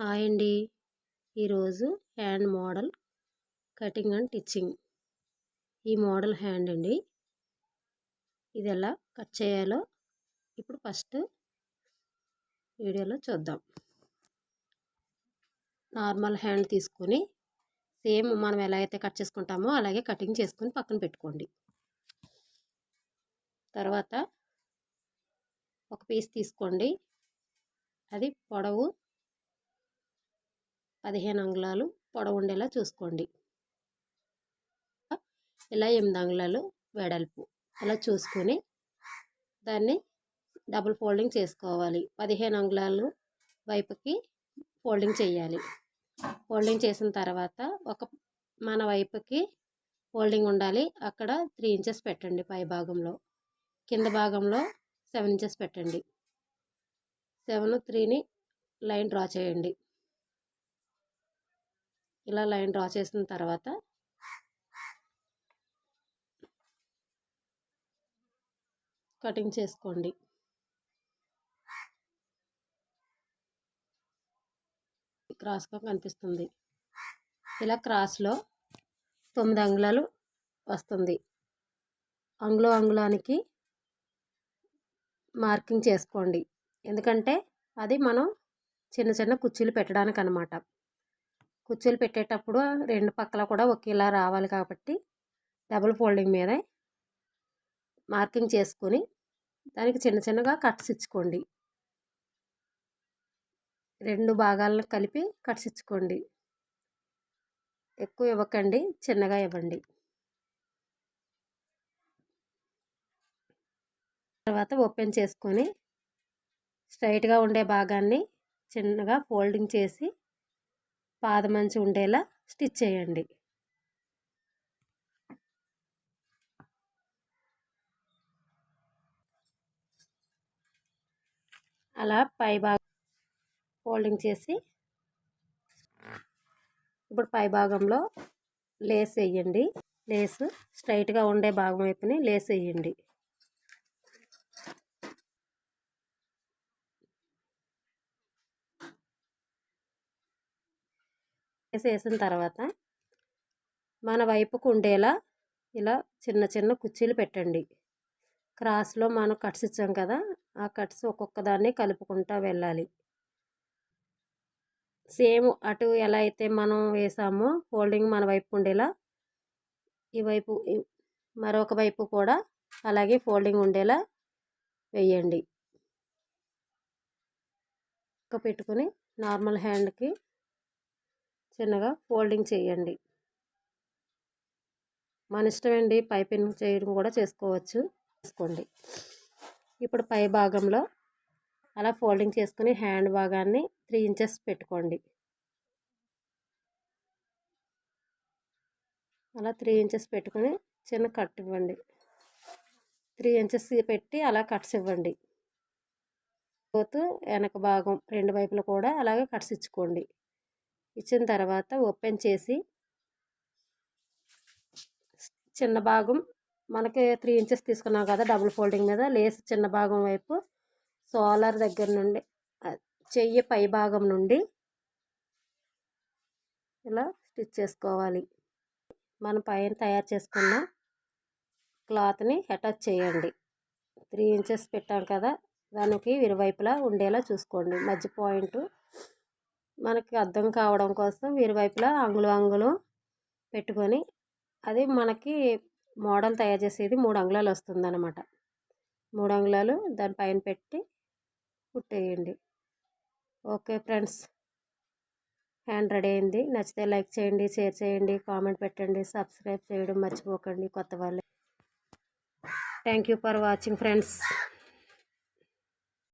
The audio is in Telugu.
హాయ్ అండి ఈరోజు hand model cutting and stitching ఈ మోడల్ హ్యాండ్ అండి. ఇది ఎలా కట్ చేయాలో ఇప్పుడు ఫస్ట్ వీడియోలో చూద్దాం. నార్మల్ హ్యాండ్ తీసుకొని సేమ్ మనం ఎలా అయితే కట్ చేసుకుంటామో అలాగే కటింగ్ చేసుకొని పక్కన పెట్టుకోండి. తర్వాత ఒక పీస్ తీసుకోండి. అది పొడవు పదిహేను అంగుళాలు పొడవు ఉండేలా చూసుకోండి. ఇలా ఎనిమిది అంగుళాలు వెడల్పు అలా చూసుకొని దాన్ని డబుల్ ఫోల్డింగ్ చేసుకోవాలి. పదిహేను అంగుళాలు వైపుకి ఫోల్డింగ్ చేయాలి. ఫోల్డింగ్ చేసిన తర్వాత ఒక మన వైపుకి ఫోల్డింగ్ ఉండాలి. అక్కడ త్రీ ఇంచెస్ పెట్టండి పై భాగంలో. కింద భాగంలో సెవెన్ ఇంచెస్ పెట్టండి. సెవెన్ త్రీని లైన్ డ్రా చేయండి. ఇలా లైన్ డ్రా చేసిన తర్వాత కటింగ్ చేసుకోండి. క్రాస్గా కనిపిస్తుంది. ఇలా క్రాస్లో తొమ్మిది అంగుళాలు వస్తుంది. అంగుళం అంగుళానికి మార్కింగ్ చేసుకోండి. ఎందుకంటే అది మనం చిన్న చిన్న కుర్చీలు పెట్టడానికి అనమాట కుర్చీలు పెట్టేటప్పుడు రెండు పక్కల కూడా ఒకేలా రావాలి కాబట్టి డబుల్ ఫోల్డింగ్ మీద మార్కింగ్ చేసుకొని దానికి చిన్న చిన్నగా కట్స్ ఇచ్చుకోండి. రెండు భాగాలను కలిపి కట్స్ ఇచ్చుకోండి. ఎక్కువ ఇవ్వకండి చిన్నగా ఇవ్వండి. తర్వాత ఓపెన్ చేసుకొని స్ట్రైట్గా ఉండే భాగాన్ని చిన్నగా ఫోల్డింగ్ చేసి పాదమంచి ఉండేలా స్టిచ్ చేయండి. అలా పై భాగం ఫోల్డింగ్ చేసి ఇప్పుడు పై భాగంలో లేస్ వేయండి. లేస్ స్ట్రైట్గా ఉండే భాగం వైపుని లేస్ వేయండి. వేసిన తర్వాత మన వైపుకు ఉండేలా ఇలా చిన్న చిన్న కుర్చీలు పెట్టండి. క్రాస్లో మనం కట్స్ ఇచ్చాం కదా ఆ కట్స్ ఒక్కొక్క దాన్ని కలుపుకుంటూ వెళ్ళాలి. సేమ్ అటు ఎలా అయితే మనం వేసామో ఫోల్డింగ్ మన వైపు ఉండేలా ఈ వైపు మరొక వైపు కూడా అలాగే ఫోల్డింగ్ ఉండేలా వేయండి. పెట్టుకొని నార్మల్ హ్యాండ్కి చిన్నగా ఫోల్డింగ్ చేయండి. మన ఇష్టం అండి పైపింగ్ చేయడం కూడా చేసుకోవచ్చు. చేసుకోండి ఇప్పుడు పై భాగంలో అలా ఫోల్డింగ్ చేసుకుని హ్యాండ్ భాగాన్ని త్రీ ఇంచెస్ పెట్టుకోండి. అలా త్రీ ఇంచెస్ పెట్టుకొని చిన్న కట్ ఇవ్వండి. త్రీ ఇంచెస్ పెట్టి అలా కట్స్ ఇవ్వండి. పోతూ వెనక భాగం రెండు వైపులు కూడా అలాగే కట్స్ ఇచ్చుకోండి. ఇచ్చిన తర్వాత ఓపెన్ చేసి చిన్న భాగం మనకి త్రీ ఇంచెస్ తీసుకున్నాం కదా డబుల్ ఫోల్డింగ్ మీద లేస్ చిన్న భాగం వైపు సోలార్ దగ్గర నుండి చెయ్యి పై భాగం నుండి ఇలా స్టిచ్ చేసుకోవాలి. మనం పైన తయారు చేసుకున్న క్లాత్ని అటాచ్ చేయండి. త్రీ ఇంచెస్ పెట్టాం కదా దానికి ఇరువైపులా ఉండేలా చూసుకోండి. మధ్య పాయింట్ మనకి అర్థం కావడం కోసం ఇరువైపులా అంగులు అంగులు పెట్టుకొని అది మనకి మోడల్ తయారు చేసేది మూడు అంగుళాలు వస్తుంది అనమాట మూడు అంగుళాలు దానిపైన పెట్టి కుట్టేయండి. Okay friends. హ్యాండ్ రెడీ అయింది. నచ్చితే లైక్ చేయండి షేర్ చేయండి కామెంట్ పెట్టండి సబ్స్క్రైబ్ చేయడం మర్చిపోకండి కొత్త వాళ్ళు. Thank you for watching friends.